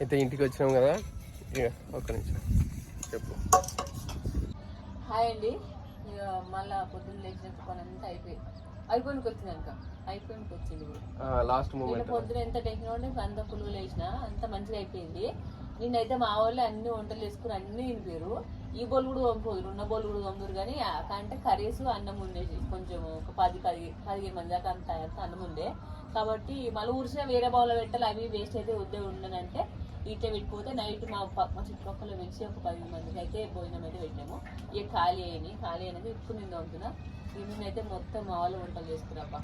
అయితే ఇంటికి వచ్చినాం కదా. ఒక్క నిమిషం. చెప్పు. హాయ్ అండి. మళ్ళా పొద్దున్న లేచిన పని అంతా అయిపోయి అయిపోయినకి వచ్చింది అంక అయిపోయినకి వచ్చింది లాస్ట్ మూమెంట్ పొద్దున ఎంత టెన్షన్ ఉంటే అంత పులుగు లేచిన అంత మంచిగా అయిపోయింది. నిన్నైతే మా వాళ్ళే అన్ని వంటలు వేసుకుని అన్ని తినిపోయారు. ఈ బోల్ కూడా పంపుదురు ఉన్న బోల్ కూడా పంపుదురు కానీ అంటే కర్రీస్ అన్నం ఉండేది కొంచెం ఒక పది పది పదిహేను మంది దాకా అంత అన్నం ఉండే. కాబట్టి మళ్ళీ ఊరిసిన వేరే బౌల్లో పెట్టాలి అవి వేస్ట్ అయితే వద్దే ఉండనంటే ఇట్లా పెట్టిపోతే నైట్ మా ప- మా చుట్టుపక్కల వెలిసి ఒక పది మందికి అయితే భోజనం అయితే పెట్టాము ఇక ఖాళీ అయినాయి. ఖాళీ అనేది ఇప్పుడు నేను తమ్ముతున్నా ఈవినింగ్ అయితే మొత్తం మా వాళ్ళు వంటలు చేసుకున్నాప్ప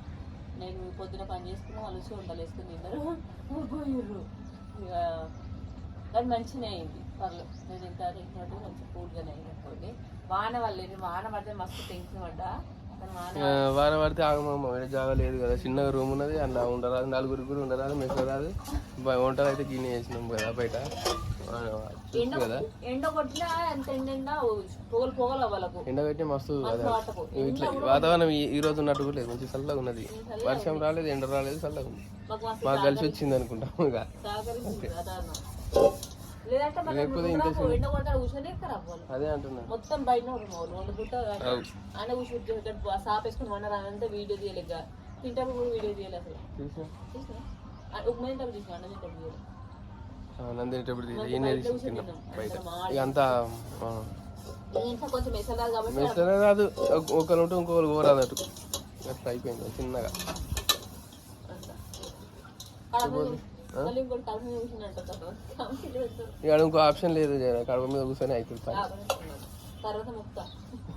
నేను పొద్దున పని చేసుకున్నా వాళ్ళు వచ్చి వంటలు వేసుకుని తిన్నారు పోయిర్రు ఇక కానీ మంచిగా అయింది. పర్లేదు నేను ఎంత తింటున్నట్టు మంచి కూల్గానే అయింది అనుకోండి. వాన వల్ల వాన పడితే మస్తు టెన్షన్ పడ్డా. వాన వాన పడితే ఆగమమ్మ వేరే జాగా లేదు కదా. చిన్నగా రూమ్ ఉన్నది అందులో ఉండరాదు నలుగురు కూడా ఉండరాదు మెసరాదు వంటలు అయితే గిన్నె చేసినాం కదా బయట. కదా. ఎండ కొట్టినా ఎంత ఎండ ఎండ పొగలు పొగలు అవ్వలకు ఎండ పెట్టి మస్తు ఇట్లా వాతావరణం ఈ- రోజు ఉన్నట్టు కూడా లేదు. మంచి చల్లగా ఉన్నది. వర్షం రాలేదు ఎండ రాలేదు చల్లగా ఉంది. మాకు కలిసి వచ్చింది అనుకుంటాం ఇక. లేకపోతే ఇంత అదే అంటున్నా. మొత్తం బయట వాళ్ళు వండు గుట్ట ఆయన కూర్చొని ఇక్కడ సాప్ వేసుకుని వన్నారు అదంతా వీడియో తీయలేక తింటాము కూడా వీడియో తీయలేదు అసలు. చూసిన అన్న తింటాము తీయలేదు బయట అంతా రాదు ఒక- ఒకరు ఉంటే ఇంకొకరు పోరాదు అటు అట్లా అయిపోయింది చిన్నగా. పెట్టారు. ఇక ఆప్షన్ లేదు కడప మీద కూర్చొని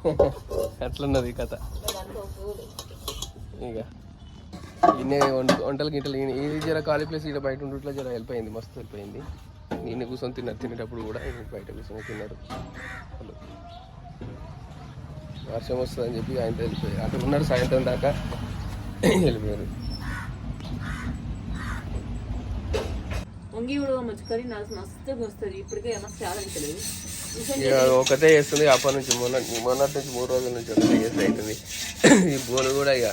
అట్లున్నది ఈ కథ. ఇక ఇన్నే వంట వంటలు గింటలు ఇది జర ఖాళీ ప్లేస్ ఇక్కడ బయట ఉండట్లో జర హెల్ప్ అయింది మస్తు హెల్ప్ అయింది. కూర్చొని తిన్నారు తినేటప్పుడు కూడా బయట కూర్చొని తిన్నారు. వాళ్ళు వర్షం వస్తుందని చెప్పి ఆయనతో వెళ్ళిపోయారు. అక్కడ ఉన్నారు సాయంత్రం దాకా. వెళ్ళిపోయారు. వంగి కూడా మంచి కర్రీ నాకు మస్తు వస్తుంది ఇప్పటికే మస్తు చాలా ఒకటే చేస్తుంది అప్పటి నుంచి మొన్న మొన్నటి నుంచి మూడు రోజుల నుంచి ఒకటే చేస్తే అవుతుంది ఈ బోలు కూడా ఇక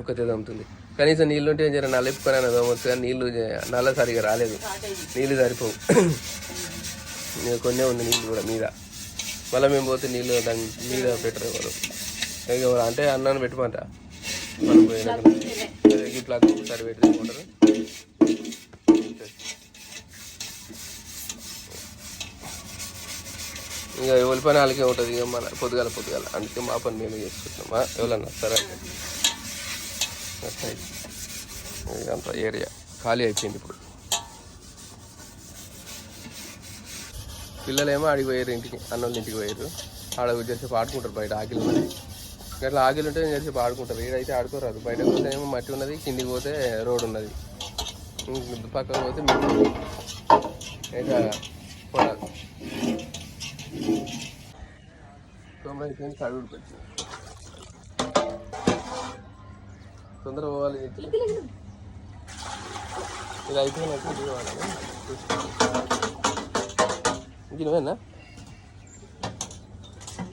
ఒకటే దమ్ముతుంది. కనీసం నీళ్ళు ఉంటే జర నలిపుకొని అయినా దమ్మొచ్చు కానీ నీళ్ళు నల్ల సరిగా రాలేదు. నీళ్ళు సరిపోవు. కొన్నే ఉంది నీళ్ళు కూడా మీద. మళ్ళీ మేము పోతే నీళ్ళు దాని మీద పెట్టరు ఎవరు. ఎవరు అంటే అన్నాన్ని పెట్టమంట మనం పోయినాక. ఇట్లా పెట్టి ఇక ఎవరి పని వాళ్ళకే ఉంటుంది. ఇక మన పొద్దుగాల పొద్దుగాల. అందుకే మా పని మేమే చేసుకుంటున్నామా ఎవరన్నా సరే అట్లా ఇది. ఇదంతా ఏరియా. ఖాళీ అయిపోయింది ఇప్పుడు. పిల్లలేమో ఆడికి పోయారు ఇంటికి. అన్నోళ్ళ ఇంటికి పోయారు. ఆడ చేసేపు ఆడుకుంటారు బయట ఆకిలు ఉన్నది అట్లా ఆకిలు ఉంటే చేసేపు ఆడుకుంటారు. ఈడైతే ఆడుకోరాదు. బయట పోతే ఏమో మట్టి ఉన్నది కిందికి పోతే రోడ్ ఉన్నది. పక్కకు పోతే మిట్టి. ఇంకా పోరాదు తొంభై అయిపోయింది కడుగుడు పెట్టి తొందర పోవాలి ఇది అయిపోయినట్టు ఇది పోవాలి ఇంక నువ్వేనా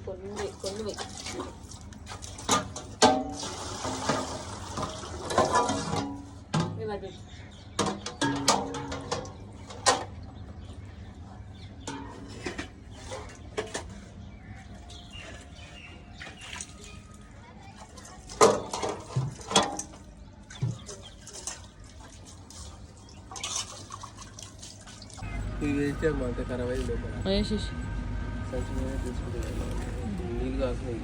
కొన్ని ఇది మా అంత ఖరాబ్ అయింది లోపల. వేసేసి సంచి మీద తీసుకుంటున్నాను నీళ్ళు కాస్తున్నాయి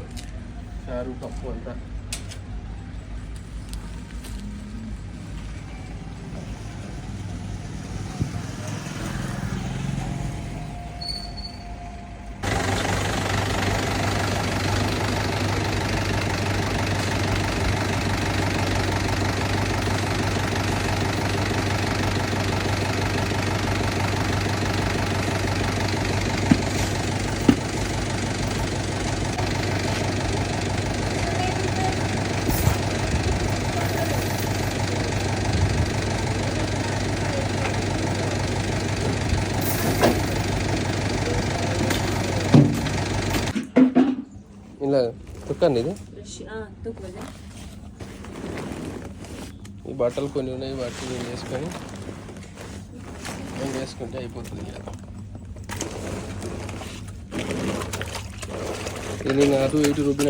చారు పప్పు అంతా. ఇలా తుక్కండి ఇది. ఈ బట్టలు కొన్ని ఉన్నాయి బట్టలు నేను వేసుకొని ఏం వేసుకుంటే అయిపోతుంది ఇది నేను అటు ఇటు రుబ్బిన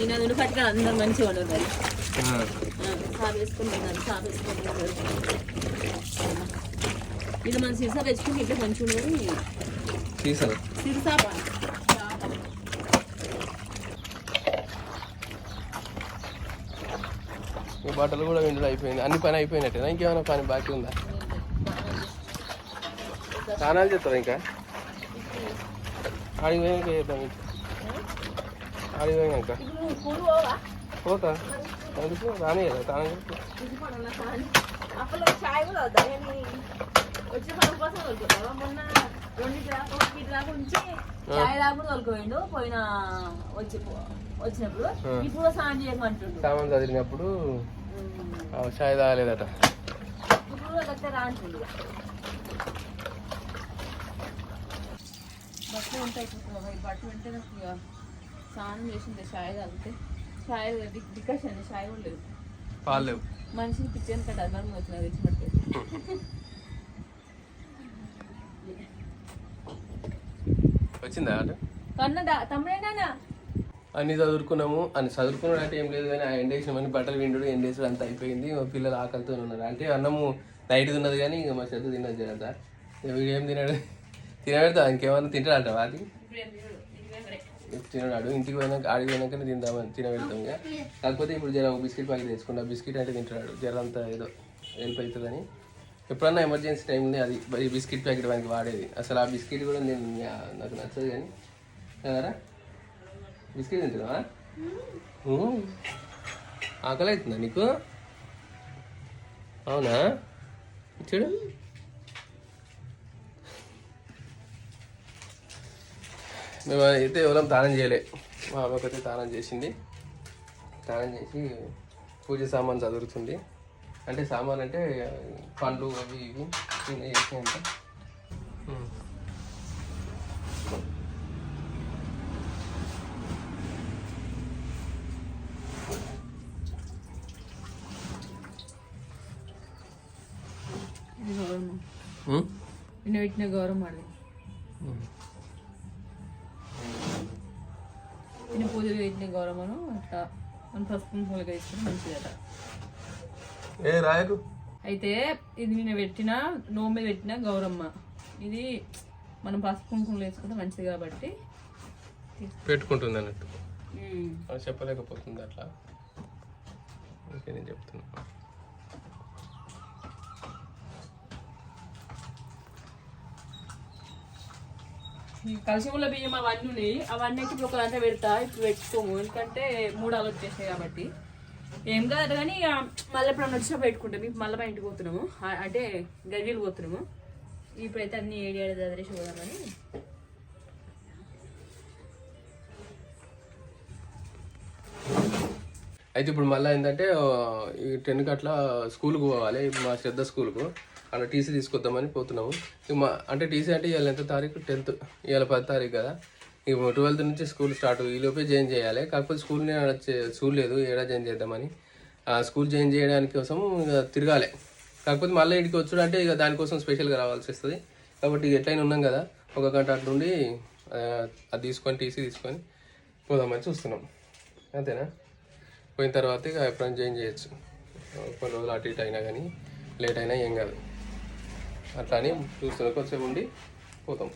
నేను అది పట్టుకొని అందరు మంచిగా మరి ఇది మన సీసా తెచ్చుకుని ఇట్లా మంచిగా ఉండదు. తీసాను సీసా ఈ బట్టలు కూడా వెంటనే అయిపోయింది. అన్ని పని అయిపోయినట్టేనా? ఇంకేమైనా పని బాకీ ఉందా? స్నానాలు చేస్తారా ఇంకా? ఆడికి పోయినాక చేద్దాం ఇంకా. ఆడికి పోవా పోతా. ఎందుకు? రాని కదా స్నానం కోసం మొన్న దాకా ఉంచి చాయ్ దాకా పోయిన వచ్చి వచ్చినప్పుడు ఇప్పుడు స్నానం చేయమంటుండు. సామాన్ చదివినప్పుడు చాయ్ తాగలేదట. బట్టలు ఉంటాయి ఇప్పుడు బట్టలు ఉంటే నాకు స్నానం చేసింది చాయ్ తాగితే. చాయ్ డికాషన్ చాయ్ కూడా లేదు పాలు లేవు. మనిషిని పిచ్చేది కదా అందరం వచ్చిన తెచ్చినట్టు వచ్చిందా కన్నడా తమ్ముడేనా అన్ని చదువుకున్నాము. అని చదువుకున్నాడు అంటే ఏం లేదు కానీ ఆ ఎండేసినామని బట్టలు విండు ఎండేసుడు అంతా అయిపోయింది. పిల్లలు ఆకలితో ఉన్నారు. అంటే అన్నము నైట్ తిన్నది కానీ ఇంకా మా చెత్త తిన్నది జరంతా వీడు ఏం తినాడు? తినబెడతా ఇంకేమన్నా తింటాడంట అది తినడాడు ఇంటికి పోయినాక ఆడికి పోయినాకనే తిందామని తినబెడతాం ఇంకా. కాకపోతే ఇప్పుడు జర బిస్కెట్ ప్యాకెట్ తెచ్చుకున్నా బిస్కెట్ అంటే తింటాడు. జర అంతా ఏదో హెల్ప్ అవుతుందని ఎప్పుడన్నా ఎమర్జెన్సీ టైంలో అది. బిస్కెట్ ప్యాకెట్ వానికి వాడేది. అసలు ఆ బిస్కెట్ కూడా నేను నాకు నచ్చదు కానీ. కదరా బిస్కెట్ తింటున్నావా. ఆకలి అవుతుందా నీకు? అవునా? చూడు. మేము అయితే ఎవరం తానం చేయలే. మా అమ్మకైతే తానం చేసింది. తానం చేసి పూజ సామాన్ చదువుతుంది అంటే సామాన్ అంటే పండ్లు అవి ఇవి చిన్నవి చేసినాయంట పెట్టిన గౌరవం అది ఉం. నిన్న పూజలు పెట్టిన గౌరవను అట్లా మన పసుపు పూలగా ఇచ్చిన మంచిదట. ఏ రాయకు? అయితే ఇది నేను పెట్టిన నోము మీద పెట్టిన గౌరమ్మ. ఇది మనం పసుపు కుంకుమలు వేసుకుంటే మంచిది కాబట్టి. పెట్టుకుంటుంది అన్నట్టు. చెప్పలేకపోతుంది అట్లా. ఓకే నేను చెప్తున్నా. ఈ బియ్యం అవన్నీ ఉన్నాయి. అవన్నీ అయితే ఇప్పుడు ఒకదంతా పెడతా. ఇప్పుడు పెట్టుకోము. ఎందుకంటే మూడు వచ్చేసాయి కాబట్టి. ఏం కాదు కానీ మళ్ళీ ఇప్పుడు వచ్చినా పెట్టుకుంటాం. ఇప్పుడు మళ్ళీ మా ఇంటికి పోతున్నాము. అంటే గడియలు పోతున్నాము. ఇప్పుడైతే అన్ని ఏడి ఏడు చదివేసి పోదామని అయితే ఇప్పుడు మళ్ళీ ఏంటంటే ఈ టెన్కి అట్లా స్కూల్కి పోవాలి. మా శ్రద్ధ స్కూల్కు. అక్కడ టీసీ తీసుకొద్దామని పోతున్నాము. ఇక మా అంటే టీసీ అంటే ఇవాళ ఎంత తారీఖు? టెన్త్. ఇవాళ పది తారీఖు కదా. ఇక ట్వెల్త్ నుంచి స్కూల్ స్టార్ట్. ఈ లోపే జాయిన్ చేయాలి. కాకపోతే స్కూల్ నేను చూడలేదు ఏడా జాయిన్ చేద్దామని. ఆ స్కూల్ జాయిన్ చేయడానికి కోసం ఇక తిరగాలి. కాకపోతే మళ్ళీ ఇంటికి వచ్చాడు అంటే ఇక దానికోసం స్పెషల్గా రావాల్సి వస్తుంది. కాబట్టి ఎట్లయినా ఉన్నాం కదా. ఒక గంట అటు నుండి అది తీసుకొని టీసీ తీసుకొని పోదామని చూస్తున్నాం. అంతేనా? పోయిన తర్వాత ఇక ఎప్పుడైనా జాయిన్ చేయొచ్చు. కొన్ని రోజులు అటు ఇటు అయినా కానీ లేట్ అయినా ఏం కాదు. అట్లా అని చూస్తున్నాం కొంచెం ఉండి పోతాం.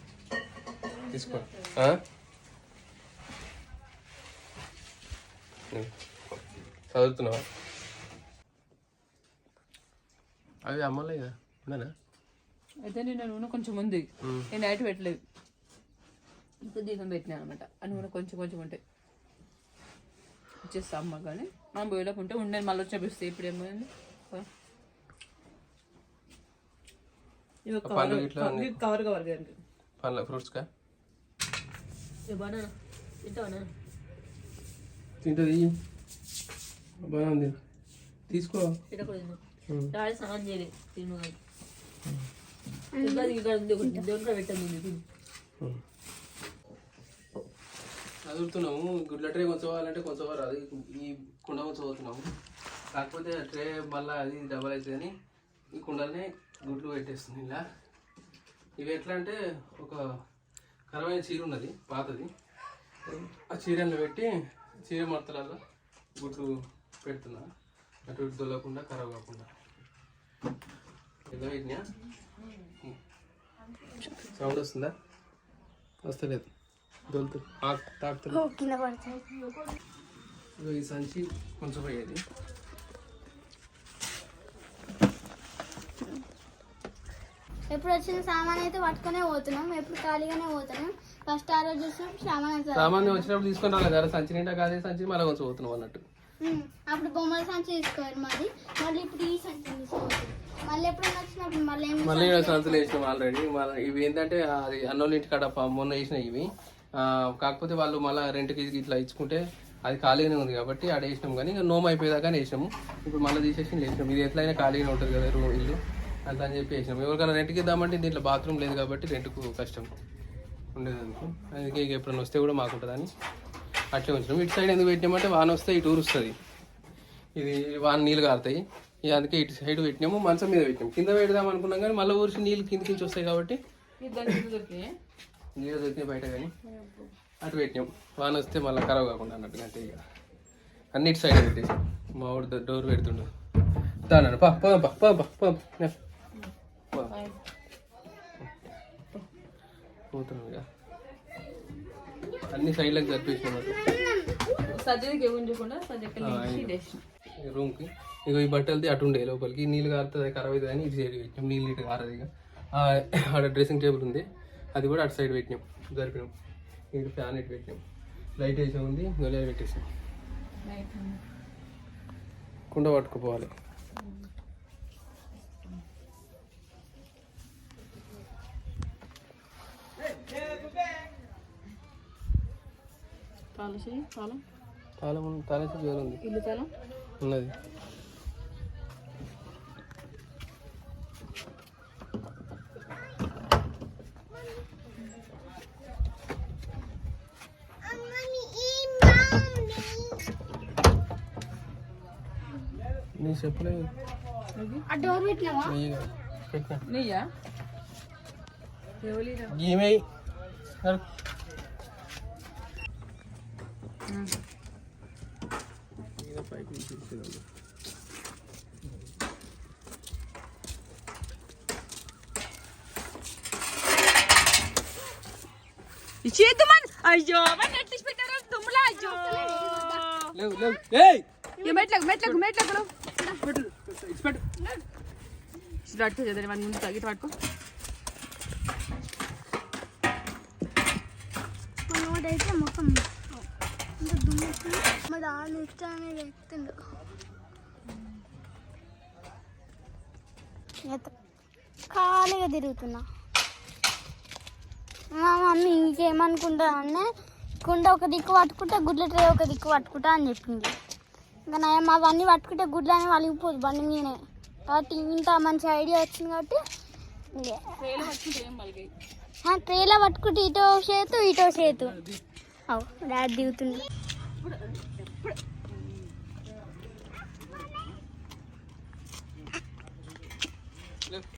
తీసుకో. చదువుతున్నావా? అవి అమ్మలే కదా ఉన్నానా అయితే నేను నూనె కొంచెం ఉంది. నేను నైట్ పెట్టలేదు. ఇప్పుడు దీపం పెట్టినా అనమాట. ఆ నూనె కొంచెం కొంచెం ఉంటాయి ఇచ్చేస్తా అమ్మ కానీ మనం పోయేలోపు ఉంటే ఉండేది మళ్ళీ వచ్చి ఇప్పుడు ఏమైంది ఇవి పండ్లు ఇట్లా కవర్ కవర్ పండ్ల తీసుకో. స్నానం చేయలేదు తిను ఇక్కడ ఉంది ఒకటి దేవుని ఉం. చదువుతున్నాము గుడ్ల ట్రే కొంచవాలంటే కొంచెం రాదు ఈ కుండ కొంచెం కాకపోతే ట్రే మళ్ళీ అది డబల్ అవుతుంది అని ఈ కుండల్ని గుడ్లు పెట్టేస్తుంది ఇలా. ఇవి ఎట్లా అంటే ఒక కరమైన చీర ఉన్నది పాతది. ఆ చీరలో పెట్టి చీర మడతలలో గుడ్లు పెడుతున్నా. అటు ఇటు దొల్లకుండా ఖరాబ్ కాకుండా. ఏదో వీటిని సౌండ్ వస్తుందా? వస్తలేదు. దొలుతు తాకుతుంది ఈ సంచి కొంచెం పోయేది. ఎప్పుడు వచ్చిన సామాన్ అయితే పట్టుకునే పోతున్నాం ఎప్పుడు ఖాళీగానే పోతున్నాం. ఫస్ట్ ఆ రోజు చూసినప్పుడు సామాన్ అయితే వచ్చినప్పుడు తీసుకొని రాలేదు కదా సంచి నిండా కాదే సంచి మళ్ళీ కొంచెం పోతున్నాం అన్నట్టు. ఉమ్, అప్పుడు బొమ్మల సంచి తీసుకోవాలి మాది. మళ్ళీ ఇప్పుడు ఈ సంచి తీసుకోవాలి. మళ్ళీ ఎప్పుడైనా వచ్చినప్పుడు మళ్ళీ ఏమి మళ్ళీ ఈడ సంచులు వేసినాం ఆల్రెడీ మళ్ళీ ఇవి ఏంటంటే అది అన్నోళ్ళ ఇంటి కాడ ప- మొన్న వేసిన ఇవి. ఆ, కాకపోతే వాళ్ళు మళ్ళీ రెంట్కి ఇట్లా ఇచ్చుకుంటే అది ఖాళీగానే ఉంది కాబట్టి ఆడ వేసినాం కానీ ఇంకా నోమ్ అయిపోయేదాకా వేసినాము. ఇప్పుడు మళ్ళీ తీసేసి వేసినాం. ఇది ఎట్లయినా ఖాళీగానే ఉంటుంది కదా రూమ్ ఇల్లు. అంత అని చెప్పి వేసినాం. ఎవరికైనా రెంట్కి ఇద్దామంటే దీంట్లో బాత్రూమ్ లేదు కాబట్టి రెంట్కు కష్టం ఉండేదానికి అందుకే ఇక ఎప్పుడైనా వస్తే కూడా మాకుంటుందని అట్లే ఉంచినాం. ఇటు సైడ్ ఎందుకు పెట్టినామంటే వాన వస్తే ఇటు ఊరుస్తుంది ఇది వాన నీళ్ళు కారుతాయి. ఇక అందుకే ఇటు సైడ్ పెట్టినాము మంచం మీద పెట్టినాం. కింద పెడదాం అనుకున్నాం కానీ మళ్ళీ ఊరిసి నీళ్ళు కింద నుంచి వస్తాయి కాబట్టి నీళ్ళు దొరికినాయి? బయట కానీ అటు పెట్టినాం. వాన వస్తే మళ్ళీ ఖరాబ్ కాకుండా అన్నట్టుగా అంతే ఇక. అన్ని ఇటు సైడ్ పెట్టేసి మా వాడు డోర్ పెడుతుండు. దాని పా పా పా పోదాం పా. పోతున్నాం ఇక అన్ని సైడ్లకు జరిపేసినాం సజ్జకి ఉంచకుండా సజ్జకి రూమ్కి. ఇక ఈ బట్టలది అటు ఉండే లోపలికి. నీళ్ళు కారుతుంది ఖరాబ్ అవుతుంది అని ఇటు సైడ్ పెట్టినాం. నీళ్ళు ఇటు కారదు ఇక ఆడ డ్రెస్సింగ్ టేబుల్ ఉంది. అది కూడా అటు సైడ్ పెట్టినాం. జరిపినాం. ఇటు ఫ్యాన్ ఇటు పెట్టినాం. లైట్ వేసే ఉంది. గొలియాలు పెట్టేసాం. కుండ పట్టుకుపోవాలి. తాళసి తాళం? తాళం ఉంది ఇల్లు తాళం? ఉన్నది. నీ చెప్పలే ఆ డోర్ పెట్టినావా? పెట్టినా. నీయా? ఎవరిరా గీమై పైకి తీసేదాం ఇచ్చేద్దు మన అయ్యో మన నెట్లిస్ట్ పెట్టారు దుమ్ములా? అయ్యో. లేవు లేవు. ఏయ్! ఇక మెట్లకు మెట్లకు మెట్లకు. పెట్టు ఇటు పెట్టు ఇట్లా పట్టుకో చదివి మన ముందు తగ్గిట పట్టుకో. మనోడైతే ముఖం ఇంకా దుమ్ముతుంది మా దాని ఎత్తుండు ఎత్త- ఖాళీగా తిరుగుతున్నా. మా మమ్మీ ఇంకేమనుకుంటా అనే కుండ ఒక దిక్కు పట్టుకుంటే గుడ్ల ట్రే ఒక దిక్కు పట్టుకుంటా అని చెప్పింది. ఇంకా నా అవన్నీ పట్టుకుంటే గుడ్లు అని వలిగిపోదు బండి మీనే కాబట్టి ఇంత మంచి ఐడియా వచ్చింది కాబట్టి ఇంకే. ట్రైలో పట్టుకుంటే ఇటో చేతు ఇటో చేతు. డాడ్ దిగుతుంది.